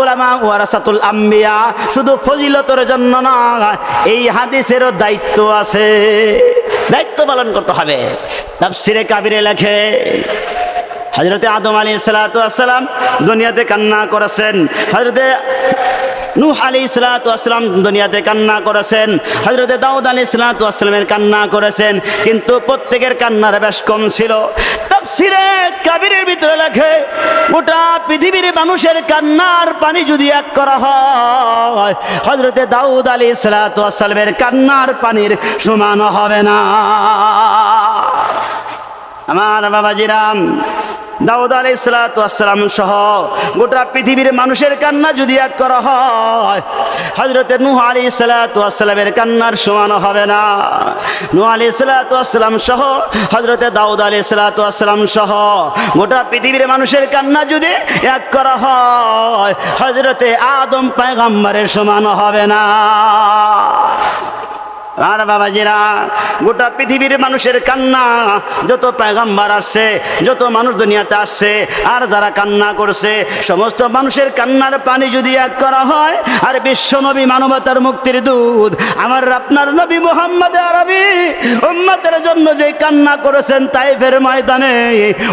ওলামা শুধু ফজিলতের জন্য না এই হাদিসেরও দায়িত্ব আছে। দায়িত্ব পালন করতে হবে। তাফসিরে কাবিরে লেখে হজরতে আদম আলী সালাতাম দুনিয়াতে কান্না করেছেন। হজরতে নূহ আলী সালাতাম দুনিয়াতে কান্না করেছেন হজরতে দাউদ আলী সালাতামের কান্না করেছেন, কিন্তু প্রত্যেকের কান্নার বেশ কম ছিল। তাফসিরে কাবিরের ভিতরে লেখে, গোটা পৃথিবীর মানুষের কান্নার পানি যদি এক করা হয় হজরতে দাউদ আলী সালাতামের কান্নার পানির সমান হবে না। আমার বাবাজিরাম দাউদ আলী সালাতাম সহ গোটা পৃথিবীর মানুষের কান্না যদি এক করা হয় হজরতের নুহ আলী সালাতামের কান্নার সমান হবে না। নুহ আলী সালাতাম সহ হজরতে দাউদ আলী সালাতাম সহ গোটা পৃথিবীর মানুষের কান্না যদি এক করা হয় হজরতে আদম পায়গাম্বারের সমান হবে না। আর বাবাজিরা, গোটা পৃথিবীর মানুষের কান্না, যত পেগাম্বার আসছে, যত মানুষ দুনিয়াতে আসছে, আর যারা কান্না করছে, সমস্ত মানুষের কান্নার পানি যদি এক করা হয়, আর বিশ্ব নবী মানবতার মুক্তির দুধ আমার আপনার নবী মোহাম্মদ আরবি, উম্মতের জন্য যে কান্না করেছেন তাইফের ময়দানে,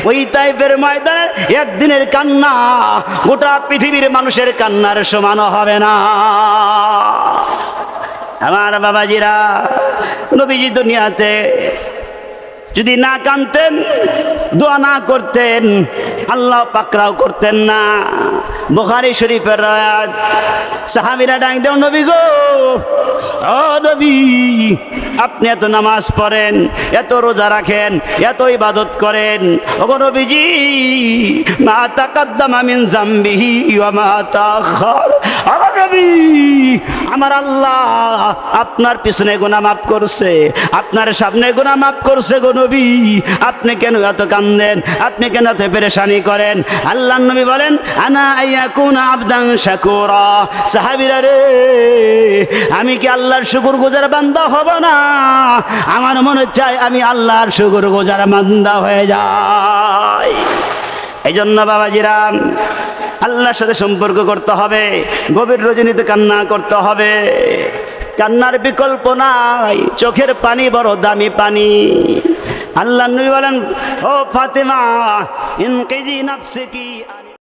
ওই তাইফের ময়দানে একদিনের কান্না, গোটা পৃথিবীর মানুষের কান্নার সমান হবে না। আমার বাবাজিরা নবীজি দুনিয়াতে যদি না কানতেন দোয়া না করতেন আল্লাহ পাকরাও করতেন না। বোখারি শরীফের রায়াত। সাহাবিরা ডাক দেও, নবী গো, ও নবী, আপনি এত নামাজ পড়েন, এত রোজা রাখেন, এত ইবাদত করেন। ওগো নবীজি, মা তাকাদ্দামা মিন জামবিহি ওয়া মা তাখার ওগো নবী, আমার আল্লাহ আপনার পিছনে গুনাহ মাফ করছে, আপনার সামনে গুনাহ মাফ করছে গো নবী। আপনি কেন এত কান্দেন, আপনি কেন এত পেরেশানি করেন? আল্লাহ নবী বলেন, আনা আইয়াকুন আবদান শাকুরা। সাহাবীরা রে, আমি কি আল্লাহর শুকুর গুজার বান্দা হব না? আমার মনে চায় আমি আল্লাহর শুকুর গুজার বান্দা হয়ে যাই। এই জন্য বাবাজিরাম আল্লাহর সাথে সম্পর্ক করতে হবে, গভীর রজনীতে কান্না করতে হবে। কান্নার বিকল্প নাই, চোখের পানি বড় দামি পানি। আল্লাহ নবী বলেন, ও ফাতেমা ইনকিজি নাফসিকি